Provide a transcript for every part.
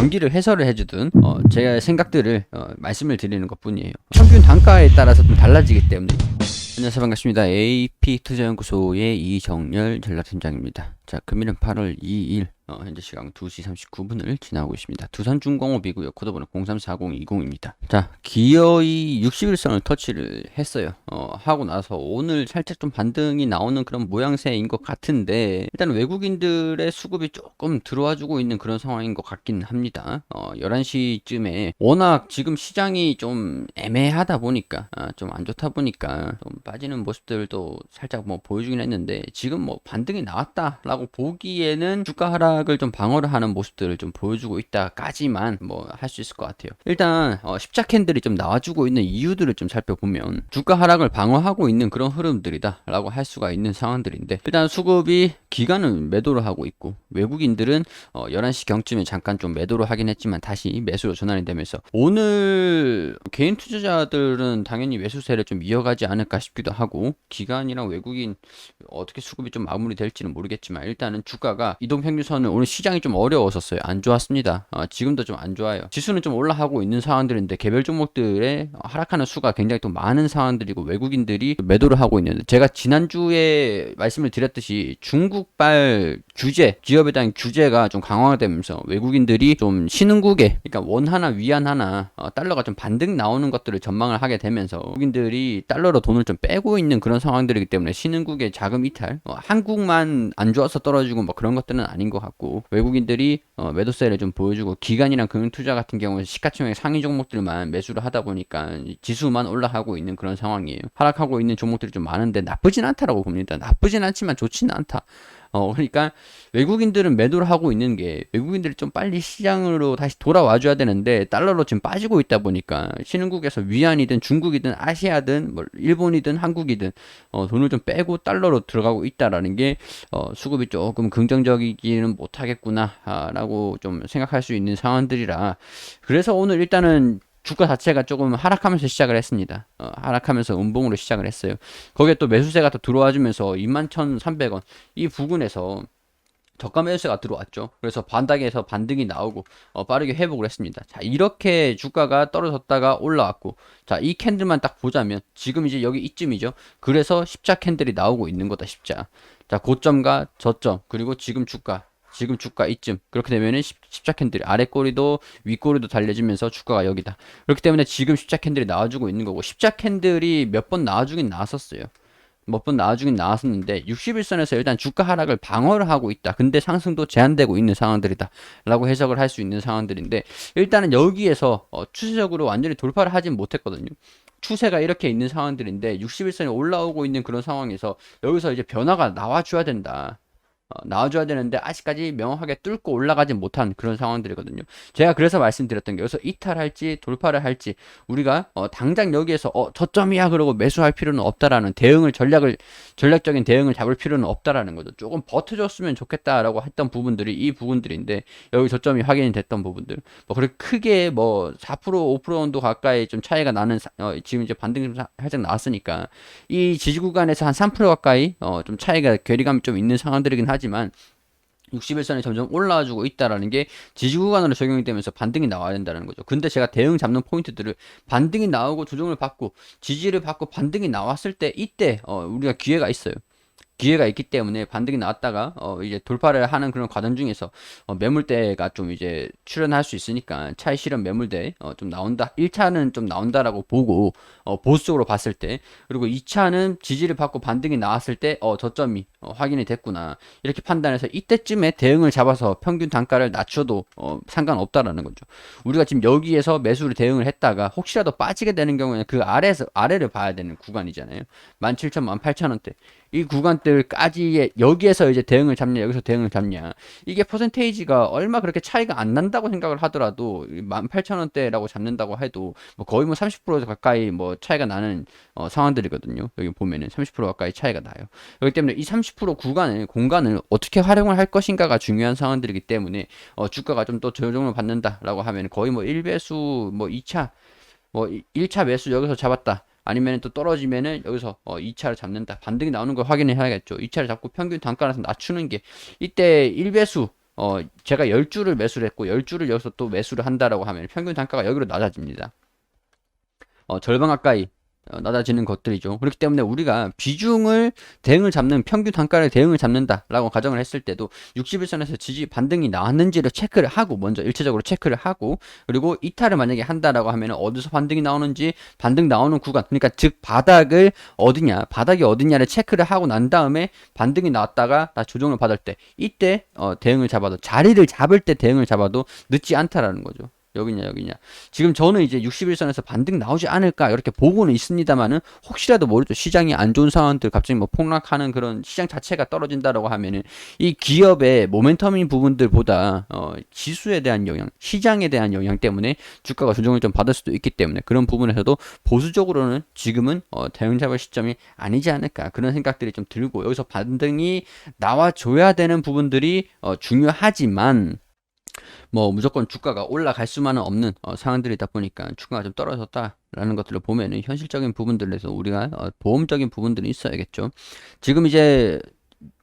경기를 해설을 해주든 어, 제 생각들을 어, 말씀을 드리는 것 뿐이에요. 평균 단가에 따라서 좀 달라지기 때문에 안녕하세요 반갑습니다. AP투자연구소의 이정열 전략팀장입니다. 자 금일은 8월 2일 어, 현재 시간 2시 39분을 지나고 있습니다. 두산중공업이고요. 코드번호 034020입니다. 자 기어이 61선을 터치를 했어요. 어, 하고 나서 오늘 살짝 좀 반등이 나오는 그런 모양새인 것 같은데 일단 외국인들의 수급이 조금 들어와주고 있는 그런 상황인 것 같긴 합니다. 어, 11시쯤에 워낙 지금 시장이 좀 애매하다 보니까 아, 좀안 좋다 보니까 좀 빠지는 모습들도 살짝 뭐 보여주긴 했는데 지금 뭐 반등이 나왔다라고 보기에는 주가 하락 을 좀 방어를 하는 모습들을 좀 보여주고 있다까지만 뭐 할 수 있을 것 같아요. 일단 어, 십자 캔들이 좀 나와주고 있는 이유들을 좀 살펴보면 주가 하락을 방어하고 있는 그런 흐름들이다라고 할 수가 있는 상황들인데 일단 수급이 기간은 매도를 하고 있고 외국인들은 어, 11시 경쯤에 잠깐 좀 매도를 하긴 했지만 다시 매수로 전환이 되면서 오늘 개인 투자자들은 당연히 매수세를 좀 이어가지 않을까 싶기도 하고 기관이랑 외국인 어떻게 수급이 좀 마무리될지는 모르겠지만 일단은 주가가 이동평균선 은 오늘 시장이 좀 어려웠었어요. 안 좋았습니다. 어, 지금도 좀 안 좋아요. 지수는 좀 올라가고 있는 상황들인데 개별 종목들의 하락하는 수가 굉장히 또 많은 상황들이고 외국인들이 매도를 하고 있는데 제가 지난주에 말씀을 드렸듯이 중국발 규제, 기업에 대한 규제가 좀 강화되면서 외국인들이 좀 신흥국에 그러니까 원 하나 위안 하나 어, 달러가 좀 반등 나오는 것들을 전망을 하게 되면서 외국인들이 달러로 돈을 좀 빼고 있는 그런 상황들이기 때문에 신흥국의 자금 이탈, 어, 한국만 안 좋아서 떨어지고 뭐 그런 것들은 아닌 것 같고 외국인들이 어, 매도세를 좀 보여주고 기관이랑 금융투자 같은 경우는 시가총액 상위 종목들만 매수를 하다 보니까 지수만 올라가고 있는 그런 상황이에요. 하락하고 있는 종목들이 좀 많은데 나쁘진 않다라고 봅니다. 나쁘진 않지만 좋지는 않다. 어, 그러니까 외국인들은 매도를 하고 있는 게 외국인들이 좀 빨리 시장으로 다시 돌아와 줘야 되는데 달러로 지금 빠지고 있다 보니까 신흥국에서 위안이든 중국이든 아시아든 뭐 일본이든 한국이든 어, 돈을 좀 빼고 달러로 들어가고 있다라는 게 어, 수급이 조금 긍정적이지는 못하겠구나라고 좀 생각할 수 있는 상황들이라 그래서 오늘 일단은 주가 자체가 조금 하락하면서 시작을 했습니다. 어, 하락하면서 음봉으로 시작을 했어요. 거기에 또 매수세가 또 들어와주면서 21,300원 이 부근에서 저가 매수세가 들어왔죠. 그래서 반닥에서 반등이 나오고 어, 빠르게 회복을 했습니다. 자 이렇게 주가가 떨어졌다가 올라왔고 자이 캔들만 딱 보자면 지금 이제 여기 이쯤이죠. 그래서 십자 캔들이 나오고 있는 거다 십자. 자 고점과 저점 그리고 지금 주가 지금 주가 이쯤. 그렇게 되면은 십자 캔들이 아래 꼬리도 위 꼬리도 달려지면서 주가가 여기다. 그렇기 때문에 지금 십자 캔들이 나와주고 있는 거고 십자 캔들이 몇 번 나와주긴 나왔었어요. 몇 번 나와주긴 나왔었는데 61선에서 일단 주가 하락을 방어를 하고 있다. 근데 상승도 제한되고 있는 상황들이다 라고 해석을 할 수 있는 상황들인데 일단은 여기에서 어, 추세적으로 완전히 돌파를 하진 못했거든요. 추세가 이렇게 있는 상황들인데 61선이 올라오고 있는 그런 상황에서 여기서 이제 변화가 나와줘야 된다 어, 나와줘야 되는데 아직까지 명확하게 뚫고 올라가지 못한 그런 상황들이거든요. 제가 그래서 말씀드렸던 게 여기서 이탈할지 돌파를 할지 우리가 어, 당장 여기에서 어, 저점이야 그러고 매수할 필요는 없다라는 대응을 전략을 전략적인 대응을 잡을 필요는 없다라는 거죠. 조금 버텨줬으면 좋겠다라고 했던 부분들이 이 부분들인데 여기 저점이 확인이 됐던 부분들 뭐 그렇게 크게 뭐 4% 5% 정도 가까이 좀 차이가 나는 사, 어, 지금 이제 반등이 좀 살짝 나왔으니까 이 지지 구간에서 한 3% 가까이 어, 좀 차이가 괴리감이 좀 있는 상황들이긴 하지. 하지만 61선이 점점 올라와주고 있다라는 게 지지 구간으로 적용이 되면서 반등이 나와야 된다는 거죠. 근데 제가 대응 잡는 포인트들을 반등이 나오고 조정을 받고 지지를 받고 반등이 나왔을 때 이때 어, 우리가 기회가 있어요. 기회가 있기 때문에 반등이 나왔다가 어 이제 돌파를 하는 그런 과정 중에서 어 매물대가 좀 이제 출현할 수 있으니까 차이 실현 매물대 어 좀 나온다. 1차는 좀 나온다라고 보고 어 보수적으로 봤을 때 그리고 2차는 지지를 받고 반등이 나왔을 때 어 저점이 어 확인이 됐구나. 이렇게 판단해서 이때쯤에 대응을 잡아서 평균 단가를 낮춰도 어 상관없다라는 거죠. 우리가 지금 여기에서 매수를 대응을 했다가 혹시라도 빠지게 되는 경우에는 그 아래에서 아래를 봐야 되는 구간이잖아요. 17,000, 18,000원대. 이 구간들까지 여기에서 이제 대응을 잡냐 여기서 대응을 잡냐. 이게 퍼센테이지가 얼마 그렇게 차이가 안 난다고 생각을 하더라도 18,000원대라고 잡는다고 해도 뭐 거의 뭐 30% 가까이 뭐 차이가 나는 어, 상황들이거든요. 여기 보면은 30% 가까이 차이가 나요. 그렇기 때문에 이 30% 구간을 공간을 어떻게 활용을 할 것인가가 중요한 상황들이기 때문에 어, 주가가 좀 또 조정을 받는다라고 하면 거의 뭐 1배수 뭐 2차 뭐 1차 매수 여기서 잡았다 아니면 또 떨어지면은 여기서 어 2차를 잡는다. 반등이 나오는 걸 확인해 야겠죠. 2차를 잡고 평균 단가라서 낮추는 게 이때 1배수 어 제가 10주를 매수를 했고 10주를 여기서 또 매수를 한다라고 하면 평균 단가가 여기로 낮아집니다. 어 절반 가까이 어, 낮아지는 것들이죠. 그렇기 때문에 우리가 비중을 대응을 잡는 평균 단가를 대응을 잡는다라고 가정을 했을 때도 60일선에서 지지 반등이 나왔는지를 체크를 하고 먼저 일차적으로 체크를 하고 그리고 이탈을 만약에 한다라고 하면 어디서 반등이 나오는지 반등 나오는 구간 그러니까 즉 바닥을 어디냐 바닥이 어디냐를 체크를 하고 난 다음에 반등이 나왔다가 다 조정을 받을 때 이때 어, 대응을 잡아도 자리를 잡을 때 대응을 잡아도 늦지 않다라는 거죠. 여기냐 여기냐. 지금 저는 이제 61선에서 반등 나오지 않을까 이렇게 보고는 있습니다만은 혹시라도 모르죠. 시장이 안 좋은 상황들 갑자기 뭐 폭락하는 그런 시장 자체가 떨어진다라고 하면은 이 기업의 모멘텀인 부분들보다 어 지수에 대한 영향 시장에 대한 영향 때문에 주가가 조정을 좀 받을 수도 있기 때문에 그런 부분에서도 보수적으로는 지금은 어 대응 잡을 시점이 아니지 않을까 그런 생각들이 좀 들고 여기서 반등이 나와줘야 되는 부분들이 어 중요하지만 뭐 무조건 주가가 올라갈 수만은 없는 어, 상황들이다 보니까 주가가 좀 떨어졌다라는 것들을 보면은 현실적인 부분들에서 우리가 어, 보험적인 부분들이 있어야겠죠. 지금 이제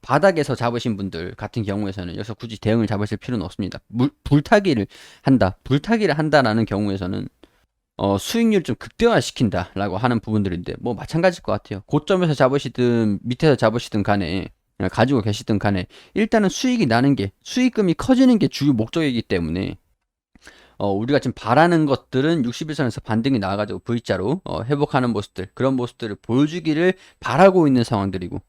바닥에서 잡으신 분들 같은 경우에서는 여기서 굳이 대응을 잡으실 필요는 없습니다. 물, 불타기를 한다. 불타기를 한다라는 경우에서는 어, 수익률 좀 극대화시킨다라고 하는 부분들인데 뭐 마찬가지일 것 같아요. 고점에서 잡으시든 밑에서 잡으시든 간에 가지고 계시든 간에 일단은 수익이 나는 게 수익금이 커지는 게 주요 목적이기 때문에 어, 우리가 지금 바라는 것들은 61선에서 반등이 나와가지고 V자로 어, 회복하는 모습들 그런 모습들을 보여주기를 바라고 있는 상황들이고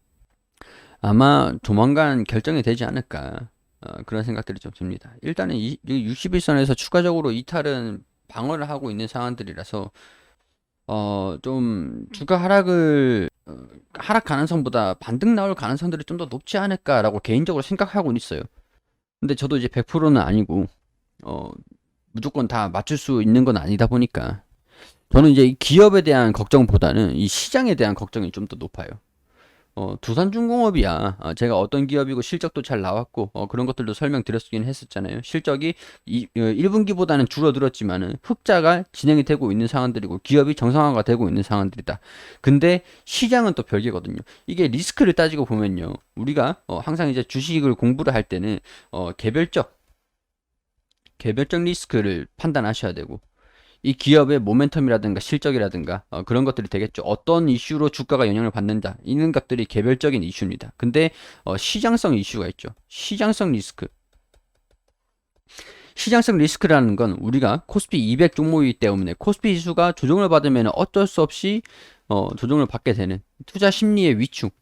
아마 조만간 결정이 되지 않을까 어, 그런 생각들이 좀 듭니다. 일단은 이, 이 61선에서 추가적으로 이탈은 방어를 하고 있는 상황들이라서 어, 좀 주가 하락을 어, 하락 가능성보다 반등 나올 가능성들이 좀 더 높지 않을까라고 개인적으로 생각하고 있어요. 근데 저도 이제 100%는 아니고 어, 무조건 다 맞출 수 있는 건 아니다 보니까 저는 이제 이 기업에 대한 걱정보다는 이 시장에 대한 걱정이 좀 더 높아요. 어, 두산중공업이야. 어, 제가 어떤 기업이고 실적도 잘 나왔고 어, 그런 것들도 설명드렸긴 했었잖아요. 실적이 이, 어, 1분기보다는 줄어들었지만은 흑자가 진행이 되고 있는 상황들이고 기업이 정상화가 되고 있는 상황들이다. 근데 시장은 또 별개거든요. 이게 리스크를 따지고 보면요. 우리가 어, 항상 이제 주식을 공부를 할 때는 어, 개별적 개별적 리스크를 판단하셔야 되고 이 기업의 모멘텀이라든가 실적이라든가 어, 그런 것들이 되겠죠. 어떤 이슈로 주가가 영향을 받는다. 이런 것들이 개별적인 이슈입니다. 근데 어, 시장성 이슈가 있죠. 시장성 리스크. 시장성 리스크라는 건 우리가 코스피 200 종목이기 때문에 코스피 지수가 조정을 받으면 어쩔 수 없이 어, 조정을 받게 되는 투자 심리의 위축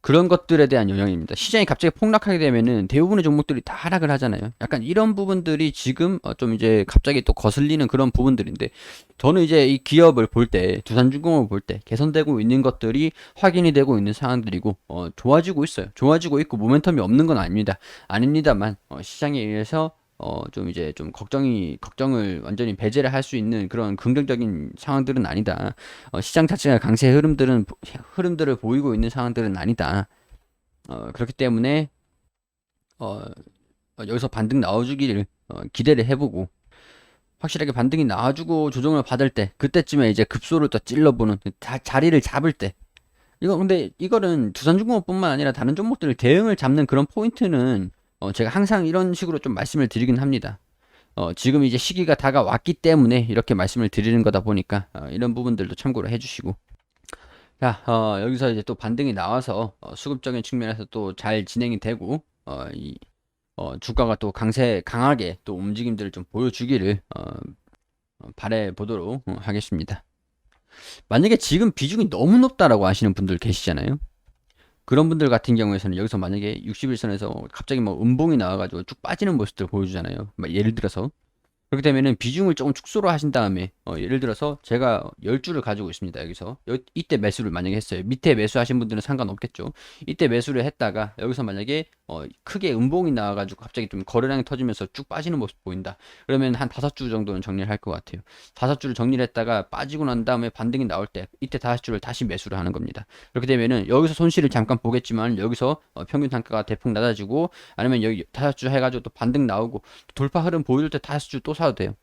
그런 것들에 대한 영향입니다. 시장이 갑자기 폭락하게 되면은 대부분의 종목들이 다 하락을 하잖아요. 약간 이런 부분들이 지금 어, 좀 이제 갑자기 또 거슬리는 그런 부분들인데 저는 이제 이 기업을 볼 때 두산중공업을 볼 때 개선되고 있는 것들이 확인이 되고 있는 상황들이고 어, 좋아지고 있어요. 좋아지고 있고 모멘텀이 없는 건 아닙니다. 아닙니다만 어, 시장에 의해서 어, 좀 이제 좀 걱정이, 걱정을 완전히 배제를 할 수 있는 그런 긍정적인 상황들은 아니다. 어, 시장 자체가 강세 흐름들은, 흐름들을 보이고 있는 상황들은 아니다. 어, 그렇기 때문에, 어, 어 여기서 반등 나와주기를 어, 기대를 해보고, 확실하게 반등이 나와주고 조정을 받을 때, 그때쯤에 이제 급소를 또 찔러보는, 자, 자리를 잡을 때, 이거 근데 이거는 두산중공업뿐만 아니라 다른 종목들 대응을 잡는 그런 포인트는 어, 제가 항상 이런 식으로 좀 말씀을 드리긴 합니다. 어, 지금 이제 시기가 다가왔기 때문에 이렇게 말씀을 드리는 거다 보니까 어, 이런 부분들도 참고를 해주시고 자 어, 여기서 이제 또 반등이 나와서 어, 수급적인 측면에서 또 잘 진행이 되고 어, 이, 어, 주가가 또 강세 강하게 또 움직임들을 좀 보여주기를 어, 어 바래 보도록 어, 하겠습니다. 만약에 지금 비중이 너무 높다라고 하시는 분들 계시잖아요. 그런 분들 같은 경우에서는 여기서 만약에 61선에서 갑자기 뭐 음봉이 나와가지고 쭉 빠지는 모습들 보여주잖아요. 예를 들어서 그렇게 되면은 비중을 조금 축소를 하신 다음에 어, 예를 들어서 제가 10주를 가지고 있습니다. 여기서 여, 이때 매수를 만약에 했어요. 밑에 매수하신 분들은 상관없겠죠. 이때 매수를 했다가 여기서 만약에 어, 크게 음봉이 나와가지고 갑자기 좀 거래량이 터지면서 쭉 빠지는 모습 보인다. 그러면 한 다섯 주 정도는 정리를 할 것 같아요. 다섯 주를 정리를 했다가 빠지고 난 다음에 반등이 나올 때 이때 다섯 주를 다시 매수를 하는 겁니다. 그렇게 되면은 여기서 손실을 잠깐 보겠지만 여기서 어, 평균 단가가 대폭 낮아지고 아니면 여기 다섯 주 해가지고 또 반등 나오고 돌파 흐름 보여줄 때 다섯 주또 사도 돼요.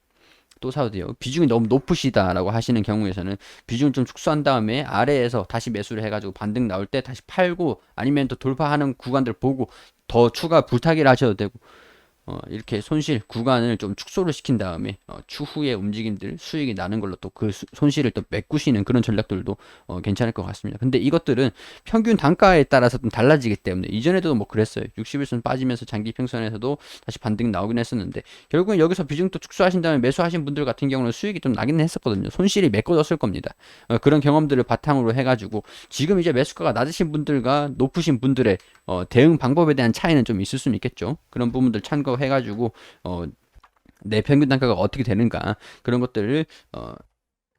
또 사도 돼요. 비중이 너무 높으시다라고 하시는 경우에서는 비중을 좀 축소한 다음에 아래에서 다시 매수를 해가지고 반등 나올 때 다시 팔고 아니면 또 돌파하는 구간들 보고 더 추가 불타기를 하셔도 되고 어, 이렇게 손실 구간을 좀 축소를 시킨 다음에 어, 추후에 움직임들 수익이 나는 걸로 또 그 손실을 또 메꾸시는 그런 전략들도 어, 괜찮을 것 같습니다. 근데 이것들은 평균 단가에 따라서 좀 달라지기 때문에 이전에도 뭐 그랬어요. 60일선 빠지면서 장기 평선에서도 다시 반등 나오긴 했었는데 결국엔 여기서 비중도 축소하신 다음에 매수하신 분들 같은 경우는 수익이 좀 나긴 했었거든요. 손실이 메꿔졌을 겁니다. 어, 그런 경험들을 바탕으로 해가지고 지금 이제 매수가가 낮으신 분들과 높으신 분들의 어, 대응 방법에 대한 차이는 좀 있을 수는 있겠죠. 그런 부분들 참고 해가지고 어, 내 평균 단가가 어떻게 되는가 그런 것들을 어,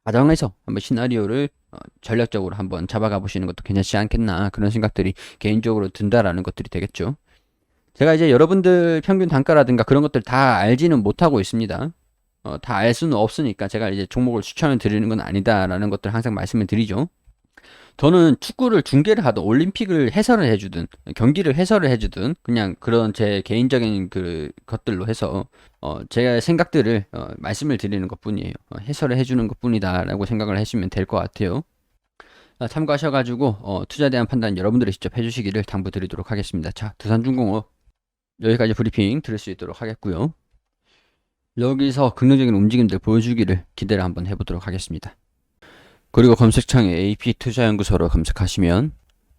가정해서 한번 시나리오를 어, 전략적으로 한번 잡아가 보시는 것도 괜찮지 않겠나 그런 생각들이 개인적으로 든다라는 것들이 되겠죠. 제가 이제 여러분들 평균 단가라든가 그런 것들 다 알지는 못하고 있습니다. 어, 다 알 수는 없으니까 제가 이제 종목을 추천을 드리는 건 아니다라는 것들 항상 말씀을 드리죠. 저는 축구를 중계를 하든 올림픽을 해설을 해주든 경기를 해설을 해주든 그냥 그런 제 개인적인 그 것들로 해서 어 제가 생각들을 어 말씀을 드리는 것 뿐이에요. 어 해설을 해주는 것 뿐이다라고 생각을 하시면 될 것 같아요. 아, 참고하셔가지고 어 투자에 대한 판단 여러분들이 직접 해주시기를 당부드리도록 하겠습니다. 자, 두산중공업 여기까지 브리핑 들을 수 있도록 하겠고요. 여기서 긍정적인 움직임들 보여주기를 기대를 한번 해보도록 하겠습니다. 그리고 검색창에 AP 투자연구소로 검색하시면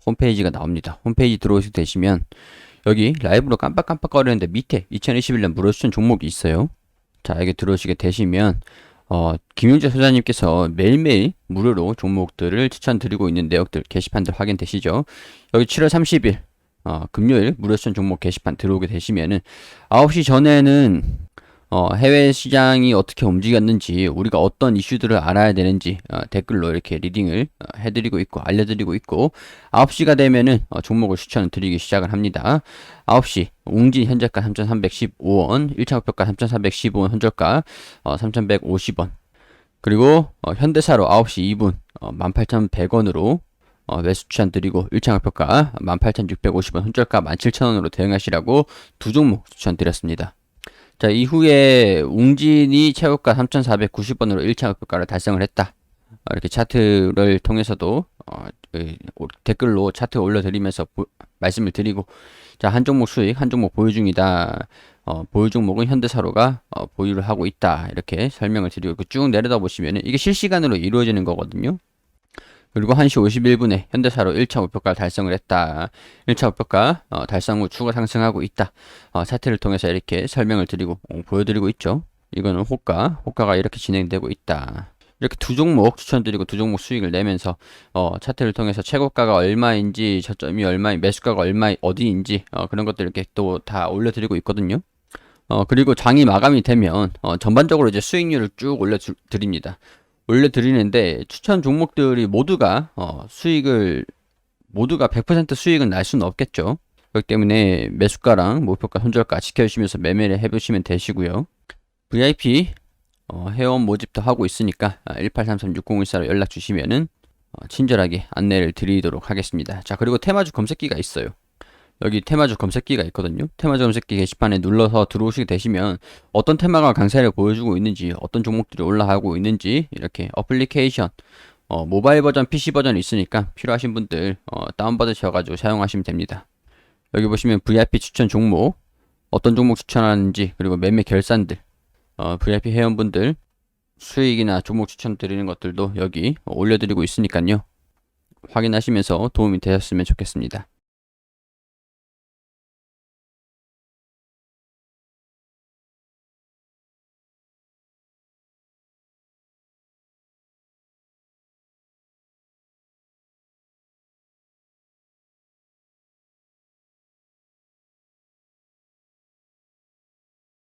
홈페이지가 나옵니다. 홈페이지 들어오시게 되시면 여기 라이브로 깜빡깜빡 거리는데 밑에 2021년 무료 추천 종목이 있어요. 자, 여기 들어오시게 되시면 어, 김용재 소장님께서 매일매일 무료로 종목들을 추천드리고 있는 내역들 게시판들 확인되시죠? 여기 7월 30일 어, 금요일 무료 추천 종목 게시판 들어오게 되시면은 9시 전에는 어, 해외 시장이 어떻게 움직였는지 우리가 어떤 이슈들을 알아야 되는지 어, 댓글로 이렇게 리딩을 어, 해드리고 있고 알려드리고 있고 9시가 되면은 어, 종목을 추천을 드리기 시작을 합니다. 9시 웅진 현재가 3,315원, 1차 목표가 3,415원 현저가 어, 3,150원 그리고 어, 현대사로 9시 2분 어, 18,100원으로 어, 매수 추천 드리고 1차 목표가 18,650원 현저가 17,000원으로 대응하시라고 두 종목 추천 드렸습니다. 자, 이후에 웅진이 최고가 3,490원으로 1차 목표가를 달성을 했다. 어, 이렇게 차트를 통해서도 어, 그, 댓글로 차트 올려드리면서 보, 말씀을 드리고 자, 한 종목 수익, 한 종목 보유 중이다. 어, 보유 종목은 현대사로가 어, 보유를 하고 있다. 이렇게 설명을 드리고 쭉 내려다 보시면은 이게 실시간으로 이루어지는 거거든요. 그리고 1시 51분에 현대사로 1차 목표가를 달성을 했다. 1차 목표가 어, 달성 후 추가 상승하고 있다. 어, 차트를 통해서 이렇게 설명을 드리고 어, 보여드리고 있죠. 이거는 호가, 호가가 이렇게 진행되고 있다. 이렇게 두 종목 추천드리고 두 종목 수익을 내면서 어, 차트를 통해서 최고가가 얼마인지 저점이 얼마인 매수가가 얼마 어디인지 어, 그런 것들 이렇게 또 다 올려드리고 있거든요. 어, 그리고 장이 마감이 되면 어, 전반적으로 이제 수익률을 쭉 올려드립니다. 올려드리는데 추천 종목들이 모두가 어, 수익을 모두가 100% 수익은 날 수는 없겠죠. 그렇기 때문에 매수가랑 목표가 손절가 지켜주시면서 매매를 해보시면 되시고요. VIP 어, 회원 모집도 하고 있으니까 18336014로 연락 주시면은 어, 친절하게 안내를 드리도록 하겠습니다. 자 그리고 테마주 검색기가 있어요. 여기 테마주 검색기가 있거든요. 테마주 검색기 게시판에 눌러서 들어오시게 되시면 어떤 테마가 강세를 보여주고 있는지, 어떤 종목들이 올라가고 있는지 이렇게 어플리케이션, 어, 모바일 버전, PC 버전이 있으니까 필요하신 분들 어, 다운받으셔가지고 사용하시면 됩니다. 여기 보시면 VIP 추천 종목, 어떤 종목 추천하는지 그리고 매매 결산들, 어, VIP 회원분들 수익이나 종목 추천 드리는 것들도 여기 올려드리고 있으니까요. 확인하시면서 도움이 되셨으면 좋겠습니다.